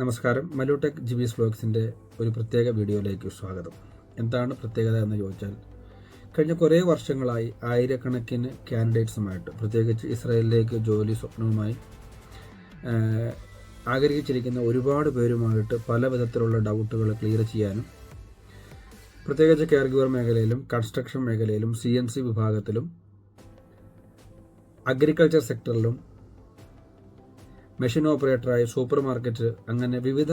നമസ്കാരം. മലൂടെക് എസ് ബ്ലോഗ്സിന്റെ ഒരു പ്രത്യേക വീഡിയോയിലേക്ക് സ്വാഗതം. എന്താണ് പ്രത്യേകത എന്ന് ചോദിച്ചാൽ കഴിഞ്ഞ കുറേ വർഷങ്ങളായി ആയിരക്കണക്കിന് കാൻഡിഡേറ്റ്സുമായിട്ട് പ്രത്യേകിച്ച് ഇസ്രായേലിലേക്ക് ജോലി സ്വപ്നവുമായി ആഗ്രഹിച്ചിരിക്കുന്ന ഒരുപാട് പേരുമായിട്ട് പല വിധത്തിലുള്ള ഡൗട്ടുകൾ ക്ലിയർ ചെയ്യാനും പ്രത്യേകിച്ച് കെയർഗിവർ മേഖലയിലും കൺസ്ട്രക്ഷൻ മേഖലയിലും സി സി വിഭാഗത്തിലും അഗ്രികൾച്ചർ സെക്ടറിലും മെഷീൻ ഓപ്പറേറ്ററായി സൂപ്പർ മാർക്കറ്റ് അങ്ങനെ വിവിധ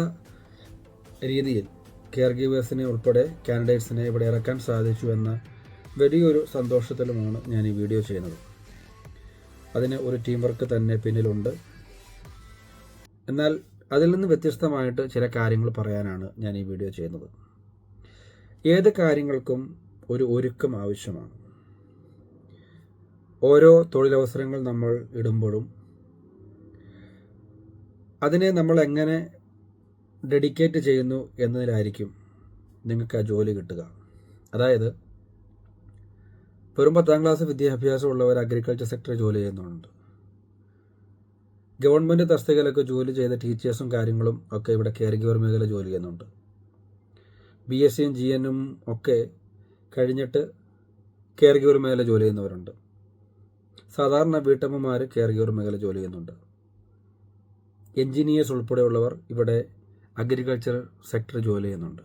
രീതിയിൽ കെയർ ഗീവേഴ്സിനെ ഉൾപ്പെടെ കാൻഡിഡേറ്റ്സിനെ ഇവിടെ ഇറക്കാൻ സാധിച്ചു എന്ന വലിയൊരു സന്തോഷത്തിലുമാണ് ഞാൻ ഈ വീഡിയോ ചെയ്യുന്നത്. അതിന് ഒരു ടീം വർക്ക് തന്നെ പിന്നിലുണ്ട്. എന്നാൽ അതിൽ നിന്ന് വ്യത്യസ്തമായിട്ട് ചില കാര്യങ്ങൾ പറയാനാണ് ഞാൻ ഈ വീഡിയോ ചെയ്യുന്നത്. ഏത് കാര്യങ്ങൾക്കും ഒരു ഒരുക്കം ആവശ്യമാണ്. ഓരോ തൊഴിലവസരങ്ങൾ നമ്മൾ ഇടുമ്പോഴും അതിനെ നമ്മൾ എങ്ങനെ ഡെഡിക്കേറ്റ് ചെയ്യുന്നു എന്നതിലായിരിക്കും നിങ്ങൾക്ക് ആ ജോലി കിട്ടുക. അതായത് വെറും പത്താം ക്ലാസ് വിദ്യാഭ്യാസമുള്ളവർ അഗ്രികൾച്ചർ സെക്ടറിൽ ജോലി ചെയ്യുന്നുണ്ട് ഗവൺമെന്റ് തസ്തികയിലൊക്കെ ജോലി ചെയ്ത ടീച്ചേഴ്സും കാര്യങ്ങളും ഒക്കെ ഇവിടെ കെയർ ഗിവർ മേഖല ജോലി ചെയ്യുന്നുണ്ട്. ബി എസ് സിയും ജി എനും ഒക്കെ കഴിഞ്ഞിട്ട് കെയർ ഗിവർ മേഖല ജോലി ചെയ്യുന്നവരുണ്ട്. സാധാരണ വീട്ടമ്മമാർ കെയർ ഗിവർ മേഖല ജോലി ചെയ്യുന്നുണ്ട്. എൻജിനീയേഴ്സ് ഉൾപ്പെടെയുള്ളവർ ഇവിടെ അഗ്രികൾച്ചർ സെക്ടർ ജോലി ചെയ്യുന്നുണ്ട്.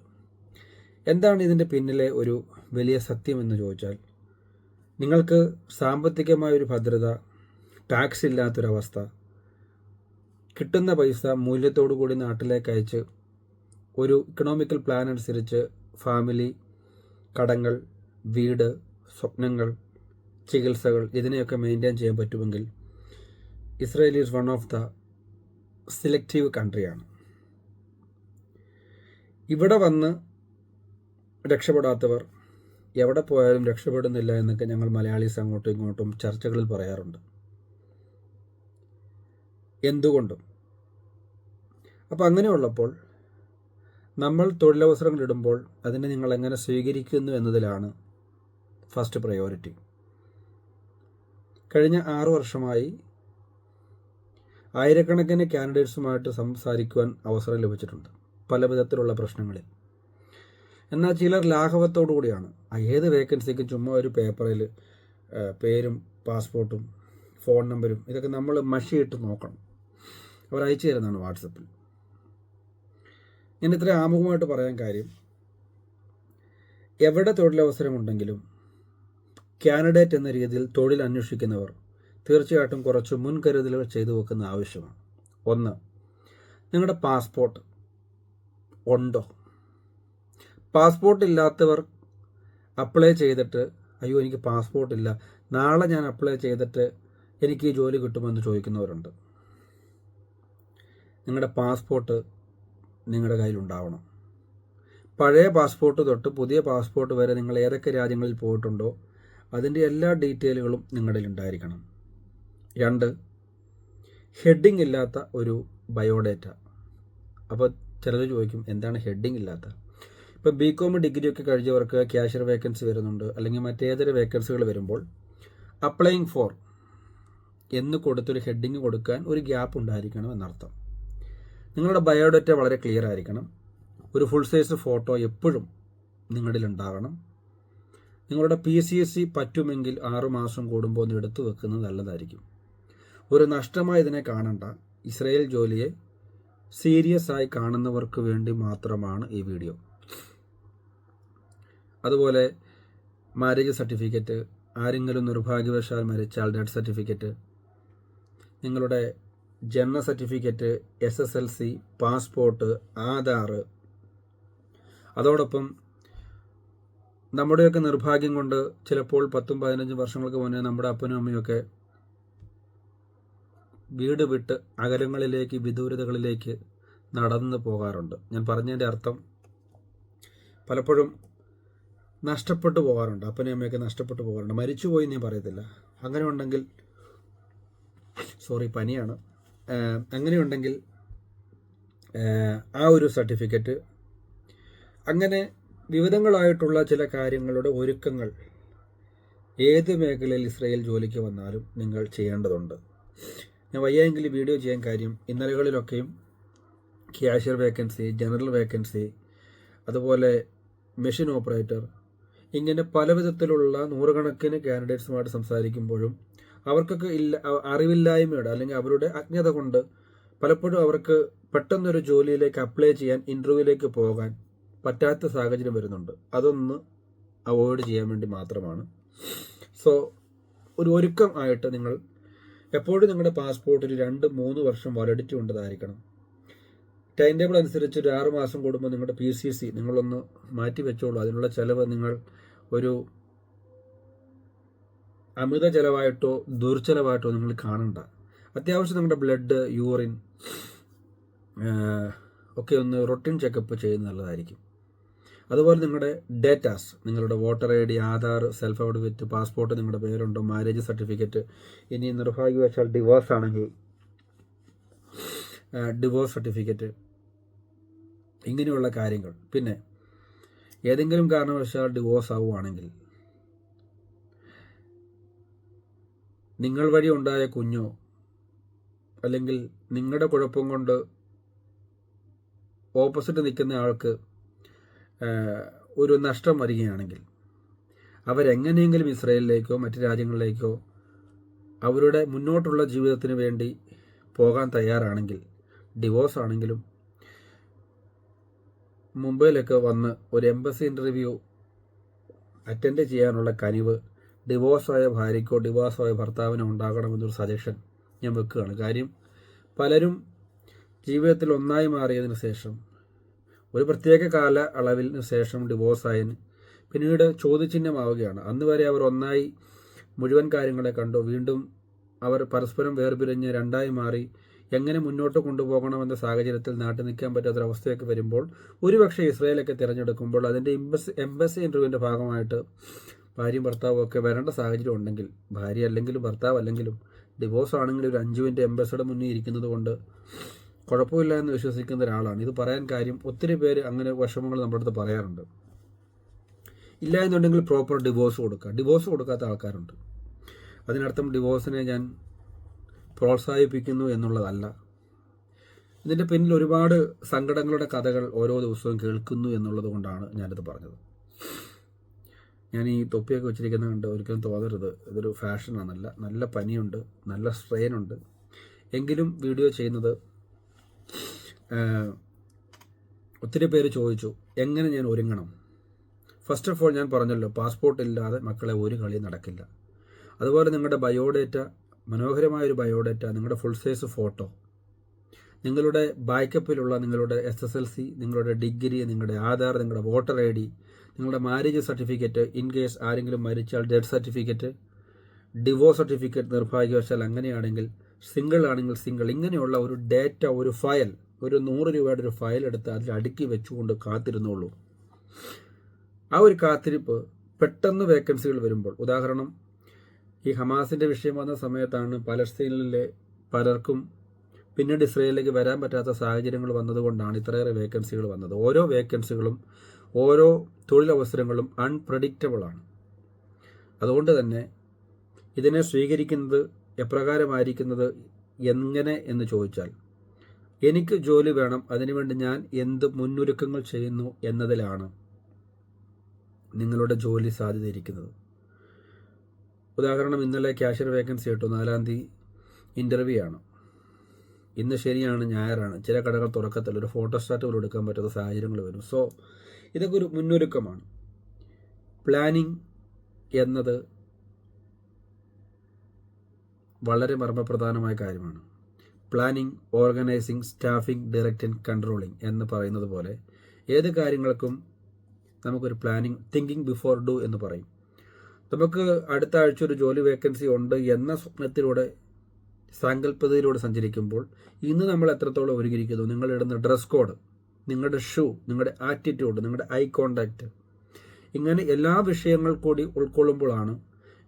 എന്താണ് ഇതിന്റെ പിന്നിലെ ഒരു വലിയ സത്യം എന്ന് ചോദിച്ചാൽ നിങ്ങൾക്ക് സാമ്പത്തികമായ ഒരു ഭദ്രത ടാക്സ് ഇല്ലാത്തൊരവസ്ഥ കിട്ടുന്ന പൈസ മൂല്യത്തോടു കൂടി നാട്ടിലേക്ക് അയച്ച് ഒരു ഇക്കണോമിക്കൽ പ്ലാൻ അനുസരിച്ച് ഫാമിലി കടങ്ങൾ വീട് സ്വപ്നങ്ങൾ ചികിത്സകൾ ഇതിനെയൊക്കെ മെയിന്റെയിൻ ചെയ്യാൻ പറ്റുമെങ്കിൽ Israel is one of the selective കൺട്രിയാണ് ഇവിടെ വന്ന് രക്ഷപ്പെടാത്തവർ എവിടെ പോയാലും രക്ഷപ്പെടുന്നില്ല എന്നൊക്കെ ഞങ്ങൾ മലയാളീസ് അങ്ങോട്ടും ഇങ്ങോട്ടും ചർച്ചകളിൽ പറയാറുണ്ട്. എന്തുകൊണ്ടും. അപ്പം അങ്ങനെയുള്ളപ്പോൾ നമ്മൾ തൊഴിലവസരങ്ങൾ ഇടുമ്പോൾ അതിനെ നിങ്ങൾ എങ്ങനെ സ്വീകരിക്കുന്നു എന്നതിലാണ് ഫസ്റ്റ് പ്രയോറിറ്റി കഴിഞ്ഞ ആറു വർഷമായി ആയിരക്കണക്കിന് കാൻഡിഡേറ്റ്സുമായിട്ട് സംസാരിക്കുവാൻ അവസരം ലഭിച്ചിട്ടുണ്ട് പല വിധത്തിലുള്ള പ്രശ്നങ്ങളിൽ. എന്നാൽ ചിലർ ലാഘവത്തോടു കൂടിയാണ്. ഏത് വേക്കൻസിക്കും ചുമ്മാ ഒരു പേപ്പറിൽ പേരും പാസ്പോർട്ടും ഫോൺ നമ്പരും ഇതൊക്കെ നമ്മൾ മഷിയിട്ട് നോക്കണം. അവർ അയച്ചു തരുന്നതാണ് വാട്സപ്പിൽ. ഞാൻ ഇത്ര ആമുഖമായിട്ട് പറയാൻ കാര്യം എവിടെ തൊഴിലവസരമുണ്ടെങ്കിലും കാൻഡിഡേറ്റ് എന്ന രീതിയിൽ തൊഴിൽ അന്വേഷിക്കുന്നവർ തീർച്ചയായിട്ടും കുറച്ച് മുൻകരുതലുകൾ ചെയ്തു വെക്കുന്ന ആവശ്യമാണ്. ഒന്ന് നിങ്ങളുടെ പാസ്പോർട്ട് ഉണ്ടോ? പാസ്പോർട്ട് ഇല്ലാത്തവർ അപ്ലൈ ചെയ്തിട്ട് അയ്യോ എനിക്ക് പാസ്പോർട്ട് ഇല്ല നാളെ ഞാൻ അപ്ലൈ ചെയ്തിട്ട് എനിക്ക് ഈ ജോലി കിട്ടുമെന്ന് ചോദിക്കുന്നവരുണ്ട്. നിങ്ങളുടെ പാസ്പോർട്ട് നിങ്ങളുടെ കയ്യിലുണ്ടാവണം. പഴയ പാസ്പോർട്ട് തൊട്ട് പുതിയ പാസ്പോർട്ട് വരെ നിങ്ങൾ ഏതൊക്കെ രാജ്യങ്ങളിൽ പോയിട്ടുണ്ടോ അതിന്റെ എല്ലാ ഡീറ്റെയിലുകളും നിങ്ങളിൽ ഉണ്ടായിരിക്കണം രണ്ട്. ഹെഡിങ് ഇല്ലാത്ത ഒരു ബയോഡേറ്റ അപ്പോൾ ചിലർ ചോദിക്കും എന്താണ് ഹെഡിങ് ഇല്ലാത്ത? ഇപ്പോൾ ബി കോം ഡിഗ്രി ഒക്കെ കഴിഞ്ഞവർക്ക് ക്യാഷ്യർ വേക്കൻസി വരുന്നുണ്ട് അല്ലെങ്കിൽ മറ്റേതൊരു വേക്കൻസികൾ വരുമ്പോൾ അപ്ലൈയിങ് ഫോർ എന്ന് കൊടുത്തൊരു ഹെഡിങ് കൊടുക്കാൻ ഒരു ഗ്യാപ്പ് ഉണ്ടായിരിക്കണം എന്നർത്ഥം. നിങ്ങളുടെ ബയോഡേറ്റ വളരെ ക്ലിയർ ആയിരിക്കണം. ഒരു ഫുൾ സൈസ് ഫോട്ടോ എപ്പോഴും നിങ്ങളിൽ ഉണ്ടാകണം. നിങ്ങളുടെ പി സി എസ് സി പറ്റുമെങ്കിൽ ആറുമാസം കൂടുമ്പോൾ ഒന്ന് എടുത്തു വെക്കുന്നത് നല്ലതായിരിക്കും. ഒരു നഷ്ടമായി ഇതിനെ കാണണ്ട. ഇസ്രയേൽ ജോലിയെ സീരിയസ് ആയി കാണുന്നവർക്ക് വേണ്ടി മാത്രമാണ് ഈ വീഡിയോ. അതുപോലെ മാരേജ് സർട്ടിഫിക്കറ്റ് ആരെങ്കിലും നിർഭാഗ്യവശാൽ മരിച്ചാൽ ഡെത്ത് സർട്ടിഫിക്കറ്റ് നിങ്ങളുടെ ജനന certificate S S L C passport Aadhaar. അതോടൊപ്പം നമ്മുടെയൊക്കെ നിർഭാഗ്യം കൊണ്ട് ചിലപ്പോൾ പത്തും പതിനഞ്ചും വർഷങ്ങൾക്ക് മുന്നേ നമ്മുടെ അപ്പനും അമ്മയൊക്കെ വീട് വിട്ട് അകലങ്ങളിലേക്ക് വിദൂരതകളിലേക്ക് നടന്നു പോകാറുണ്ട്. ഞാൻ പറഞ്ഞതിന്റെ അർത്ഥം പലപ്പോഴും നഷ്ടപ്പെട്ടു പോകാറുണ്ട്. അപ്പനെയും അമ്മയൊക്കെ നഷ്ടപ്പെട്ടു പോകാറുണ്ട്. മരിച്ചുപോയി ഞാൻ പറയത്തില്ല. അങ്ങനെ ഉണ്ടെങ്കിൽ സോറി പനിയാണ് അങ്ങനെയുണ്ടെങ്കിൽ ആ ഒരു സർട്ടിഫിക്കറ്റ് അങ്ങനെ വിവിധങ്ങളായിട്ടുള്ള ചില കാര്യങ്ങളുടെ ഒരുക്കങ്ങൾ ഏത് മേഖലയിൽ ഇസ്രയേൽ ജോലിക്ക് വന്നാലും നിങ്ങൾ ചെയ്യേണ്ടതുണ്ട്. ഞാൻ വയ്യായെങ്കിൽ വീഡിയോ ചെയ്യാൻ കാര്യം ഇന്നലകളിലൊക്കെയും ക്യാഷ്യർ വേക്കൻസി ജനറൽ വേക്കൻസി അതുപോലെ മെഷീൻ ഓപ്പറേറ്റർ ഇങ്ങനെ പല വിധത്തിലുള്ള നൂറുകണക്കിന് കാൻഡിഡേറ്റ്സുമായിട്ട് സംസാരിക്കുമ്പോഴും അവർക്കൊക്കെ ഇല്ല അറിവില്ലായ്മയുടെ അല്ലെങ്കിൽ അവരുടെ അജ്ഞത കൊണ്ട് പലപ്പോഴും അവർക്ക് പെട്ടെന്നൊരു ജോലിയിലേക്ക് അപ്ലൈ ചെയ്യാൻ ഇന്റർവ്യൂവിലേക്ക് പോകാൻ പറ്റാത്ത സാഹചര്യം വരുന്നുണ്ട്. അതൊന്ന് അവോയ്ഡ് ചെയ്യാൻ വേണ്ടി മാത്രമാണ്. സോ ഒരു ഒരുക്കം ആയിട്ട് നിങ്ങൾ എപ്പോഴും നിങ്ങളുടെ പാസ്പോർട്ടിൽ രണ്ട് മൂന്ന് വർഷം വാലിഡിറ്റി ഉണ്ടതായിരിക്കണം ടൈം ടേബിൾ അനുസരിച്ച് ഒരു ആറ് മാസം കൂടുമ്പോൾ നിങ്ങളുടെ പി സി സി നിങ്ങളൊന്ന് മാറ്റി വെച്ചോളൂ. അതിനുള്ള ചിലവ് നിങ്ങൾ ഒരു അമിത ചിലവായിട്ടോ ദുർച്ചെലവായിട്ടോ നിങ്ങൾ കാണണ്ട. അത്യാവശ്യം നിങ്ങളുടെ ബ്ലഡ് യൂറിൻ ഒക്കെ ഒന്ന് റൊട്ടീൻ ചെക്കപ്പ് ചെയ്യുന്നത് നല്ലതായിരിക്കും. അതുപോലെ നിങ്ങളുടെ ഡേറ്റാസ് നിങ്ങളുടെ voter I D Aadhaar self affidavit passport നിങ്ങളുടെ പേരുണ്ടോ മാരേജ് സർട്ടിഫിക്കറ്റ് ഇനി നിർഭാഗ്യവശാൽ ഡിവോഴ്സ് ആണെങ്കിൽ ഡിവോഴ്സ് സർട്ടിഫിക്കറ്റ് ഇങ്ങനെയുള്ള കാര്യങ്ങൾ. പിന്നെ ഏതെങ്കിലും കാരണവശാൽ ഡിവോഴ്സ് ആവുകയാണെങ്കിൽ നിങ്ങൾ വഴി ഉണ്ടായ കുഞ്ഞോ അല്ലെങ്കിൽ നിങ്ങളുടെ കുഴപ്പം കൊണ്ട് ഓപ്പോസിറ്റ് നിൽക്കുന്ന ആൾക്ക് ഒരു നഷ്ടം വരികയാണെങ്കിൽ അവരെങ്ങനെയെങ്കിലും ഇസ്രയേലിലേക്കോ മറ്റു രാജ്യങ്ങളിലേക്കോ അവരുടെ മുന്നോട്ടുള്ള ജീവിതത്തിന് വേണ്ടി പോകാൻ തയ്യാറാണെങ്കിൽ ഡിവോഴ്സ് ആണെങ്കിലും മുംബൈയിലൊക്കെ വന്ന് ഒരു എംബസി ഇന്റർവ്യൂ അറ്റൻഡ് ചെയ്യാനുള്ള കനിവ് ഡിവോഴ്സായ ഭാര്യയ്ക്കോ ഡിവോഴ്സായ ഭർത്താവിനോ ഉണ്ടാകണമെന്നൊരു സജഷൻ ഞാൻ വെക്കുകയാണ്. കാര്യം പലരും ജീവിതത്തിൽ ഒന്നായി മാറിയതിന് ശേഷം ഒരു പ്രത്യേക കാല അളവിന് ശേഷം ഡിവോഴ്സായതിന് പിന്നീട് ചോദ്യചിഹ്നമാവുകയാണ്. അന്ന് വരെ അവർ ഒന്നായി മുഴുവൻ കാര്യങ്ങളെ കണ്ടു. വീണ്ടും അവർ പരസ്പരം വേർപിരിഞ്ഞ് രണ്ടായി മാറി എങ്ങനെ മുന്നോട്ട് കൊണ്ടുപോകണമെന്ന സാഹചര്യത്തിൽ നാട്ടിൽ നിൽക്കാൻ പറ്റാത്തൊരവസ്ഥയൊക്കെ വരുമ്പോൾ ഒരുപക്ഷെ ഇസ്രായേലൊക്കെ തിരഞ്ഞെടുക്കുമ്പോൾ അതിന്റെ എംബസി എംബസി ഇന്റർവ്യൂവിന്റെ ഭാഗമായിട്ട് ഭാര്യയും ഭർത്താവും ഒക്കെ വരേണ്ട സാഹചര്യം ഉണ്ടെങ്കിൽ ഭാര്യ അല്ലെങ്കിലും ഭർത്താവ് അല്ലെങ്കിലും ഡിവോഴ്സ് ആണെങ്കിൽ ഒരു അഞ്ചുവിന്റെ എംബസിയുടെ മുന്നിൽ ഇരിക്കുന്നത് കൊണ്ട് കുഴപ്പമില്ല എന്ന് വിശ്വസിക്കുന്ന ഒരാളാണ്. ഇത് പറയാൻ കാര്യം ഒത്തിരി പേര് അങ്ങനെ വിഷമങ്ങൾ നമ്മുടെ അടുത്ത് പറയാറുണ്ട്. ഇല്ല എന്നുണ്ടെങ്കിൽ പ്രോപ്പർ ഡിവോഴ്സ് കൊടുക്കുക. ഡിവോഴ്സ് കൊടുക്കാത്ത ആൾക്കാരുണ്ട്. അതിനർത്ഥം ഡിവോഴ്സിനെ ഞാൻ പ്രോത്സാഹിപ്പിക്കുന്നു എന്നുള്ളതല്ല. ഇതിന്റെ പിന്നിൽ ഒരുപാട് സങ്കടങ്ങളുടെ കഥകൾ ഓരോ ദിവസവും കേൾക്കുന്നു എന്നുള്ളത് കൊണ്ടാണ് ഞാനിത് പറഞ്ഞത്. ഞാൻ ഈ തൊപ്പിയൊക്കെ വെച്ചിരിക്കുന്നത് കണ്ട് ഒരിക്കലും തോന്നരുത്. ഇതൊരു ഫാഷനാണല്ല നല്ല പനിയുണ്ട്. നല്ല സ്ട്രെയിനുണ്ട് എങ്കിലും വീഡിയോ ചെയ്യുന്നത് ഒത്തിരി പേര് ചോദിച്ചു എങ്ങനെ ഞാൻ ഒരുങ്ങണം? ഫസ്റ്റ് ഓഫ് ഓൾ ഞാൻ പറഞ്ഞല്ലോ പാസ്പോർട്ട് ഇല്ലാതെ മക്കളെ ഒരു കളി നടക്കില്ല. അതുപോലെ നിങ്ങളുടെ ബയോഡേറ്റ മനോഹരമായ ഒരു ബയോഡേറ്റ നിങ്ങളുടെ ഫുൾ സൈസ് ഫോട്ടോ നിങ്ങളുടെ ബാക്കപ്പിലുള്ള നിങ്ങളുടെ എസ് എസ് എൽ സി നിങ്ങളുടെ ഡിഗ്രി നിങ്ങളുടെ ആധാർ നിങ്ങളുടെ വോട്ടർ ഐ ഡി നിങ്ങളുടെ മാരേജ് സർട്ടിഫിക്കറ്റ് ഇൻ കേസ് ആരെങ്കിലും മരിച്ചാൽ ഡെത്ത് സർട്ടിഫിക്കറ്റ് ഡിവോഴ്സ് സർട്ടിഫിക്കറ്റ് നിർഭാഗ്യവശാൽ അങ്ങനെയാണെങ്കിൽ സിംഗിൾ ആണെങ്കിൽ സിംഗിൾ ഇങ്ങനെയുള്ള ഒരു ഡേറ്റ ഒരു ഫയൽ ഒരു നൂറ് രൂപയുടെ ഒരു ഫയൽ എടുത്ത് അതിൽ അടുക്കി വെച്ചുകൊണ്ട് കാത്തിരുന്നുള്ളൂ ആ ഒരു കാത്തിരിപ്പ് പെട്ടെന്ന് വേക്കൻസികൾ വരുമ്പോൾ ഉദാഹരണം ഈ ഹമാസിന്റെ വിഷയം വന്ന സമയത്താണ് പലസ്തീനിലെ പലർക്കും പിന്നീട് ഇസ്രയേലിലേക്ക് വരാൻ പറ്റാത്ത സാഹചര്യങ്ങൾ വന്നതുകൊണ്ടാണ് ഇത്രയേറെ വേക്കൻസികൾ വന്നത്. ഓരോ വേക്കൻസികളും ഓരോ തൊഴിലവസരങ്ങളും അൺപ്രഡിക്റ്റബിൾ ആണ്. അതുകൊണ്ട് തന്നെ ഇതിനെ സ്വീകരിക്കുന്നത് എപ്രകാരമായിരിക്കുന്നത് എങ്ങനെ എന്ന് ചോദിച്ചാൽ എനിക്ക് ജോലി വേണം അതിനുവേണ്ടി ഞാൻ എന്ത് മുന്നൊരുക്കങ്ങൾ ചെയ്യുന്നു എന്നതിലാണ് നിങ്ങളുടെ ജോലി സാധ്യത ഇരിക്കുന്നത് ഉദാഹരണം ഇന്നലെ ക്യാഷ്യർ വേക്കൻസി കിട്ടും നാലാം തീയതി ഇന്റർവ്യൂ ആണ്. ഇന്ന് ശനിയാണ് ഞായറാണ്. ചില കടകൾ തുറക്കത്തില്ല ഒരു ഫോട്ടോസ്റ്റാറ്റ് പോലും എടുക്കാൻ പറ്റുന്ന സാഹചര്യങ്ങൾ വരും. സോ ഇതൊക്കെ ഒരു മുന്നൊരുക്കമാണ്. പ്ലാനിങ് എന്നത് വളരെ മർമ്മപ്രധാനമായ കാര്യമാണ്. Planning organising staffing directing controlling എന്ന് പറയുന്നത് പോലെ ഏത് കാര്യങ്ങൾക്കും നമുക്കൊരു പ്ലാനിങ് തിങ്കിങ് ബിഫോർ ഡു എന്ന് പറയും. നമുക്ക് അടുത്ത ആഴ്ച ഒരു ജോലി വേക്കൻസി ഉണ്ട് എന്ന സ്വപ്നത്തിലൂടെ സാങ്കല്പതയിലൂടെ സഞ്ചരിക്കുമ്പോൾ ഇന്ന് നമ്മൾ എത്രത്തോളം ഒരുങ്ങിയിരിക്കുന്നു? നിങ്ങളിടുന്ന ഡ്രസ് കോഡ് നിങ്ങളുടെ ഷൂ നിങ്ങളുടെ ആറ്റിറ്റ്യൂഡ് നിങ്ങളുടെ ഐ കോണ്ടാക്റ്റ് ഇങ്ങനെ എല്ലാ വിഷയങ്ങൾ കൂടി ഉൾക്കൊള്ളുമ്പോഴാണ്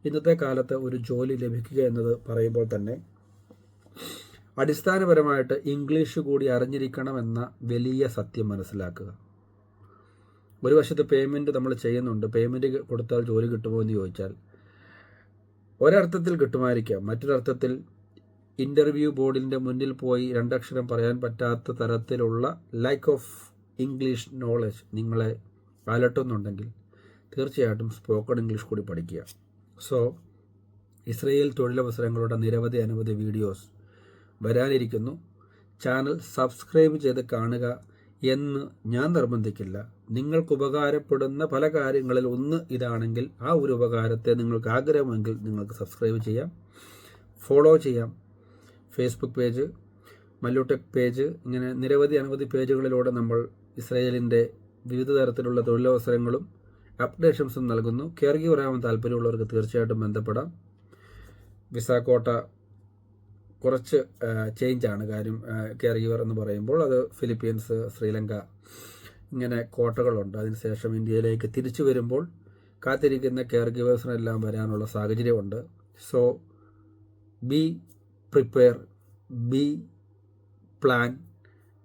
ഇന്നത്തെ കാലത്ത് ഒരു ജോലി ലഭിക്കുക എന്നത് പറയുമ്പോൾ തന്നെ അടിസ്ഥാനപരമായിട്ട് ഇംഗ്ലീഷ് കൂടി അറിഞ്ഞിരിക്കണമെന്ന വലിയ സത്യം മനസ്സിലാക്കുക. ഒരു വശത്ത് പേയ്മെന്റ് നമ്മൾ ചെയ്യുന്നുണ്ട് പേയ്മെന്റ് കൊടുത്താൽ ജോലി കിട്ടുമോ എന്ന് ചോദിച്ചാൽ ഒരർത്ഥത്തിൽ കിട്ടുമായിരിക്കാം. മറ്റൊരർത്ഥത്തിൽ ഇന്റർവ്യൂ ബോർഡിന്റെ മുന്നിൽ പോയി രണ്ടക്ഷരം പറയാൻ പറ്റാത്ത തരത്തിലുള്ള ലാക്ക് ഓഫ് ഇംഗ്ലീഷ് നോളജ് നിങ്ങളെ അലട്ടുന്നുണ്ടെങ്കിൽ തീർച്ചയായിട്ടും സ്പോക്കൺ ഇംഗ്ലീഷ് കൂടി പഠിക്കുക. സോ ഇസ്രയേൽ തൊഴിലവസരങ്ങളുടെ നിരവധി അനവധി വീഡിയോസ് വരാനിരിക്കുന്നു. ചാനൽ സബ്സ്ക്രൈബ് ചെയ്ത് കാണുക എന്ന് ഞാൻ നിർബന്ധിക്കില്ല. നിങ്ങൾക്ക് ഉപകാരപ്പെടുന്ന പല കാര്യങ്ങളിൽ ഒന്ന് ഇതാണെങ്കിൽ ആ ഒരു ഉപകാരത്തെ നിങ്ങൾക്ക് ആഗ്രഹമെങ്കിൽ നിങ്ങൾക്ക് സബ്സ്ക്രൈബ് ചെയ്യാം. ഫോളോ ചെയ്യാം. ഫേസ്ബുക്ക് പേജ് മല്ലുടെക് പേജ് ഇങ്ങനെ നിരവധി അനവധി പേജുകളിലൂടെ നമ്മൾ ഇസ്രയേലിന്റെ വിവിധ തരത്തിലുള്ള തൊഴിലവസരങ്ങളും അപ്ഡേഷൻസും നൽകുന്നു. കെയർ പറയാൻ താല്പര്യമുള്ളവർക്ക് തീർച്ചയായിട്ടും ബന്ധപ്പെടാം. വിസ കോട്ട കുറച്ച് ചേഞ്ചാണ് കാര്യം കെയർ ഗീവർ എന്ന് പറയുമ്പോൾ അത് ഫിലിപ്പീൻസ് ശ്രീലങ്ക ഇങ്ങനെ കോട്ടകളുണ്ട്. അതിനുശേഷം ഇന്ത്യയിലേക്ക് തിരിച്ചു വരുമ്പോൾ കാത്തിരിക്കുന്ന കെയർ ഗീവേഴ്സിനെല്ലാം വരാനുള്ള സാഹചര്യമുണ്ട്. So be prepare be plan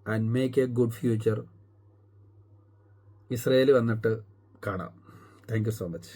and make a good future Israel വന്നിട്ട് കാണാം. Thank you so much.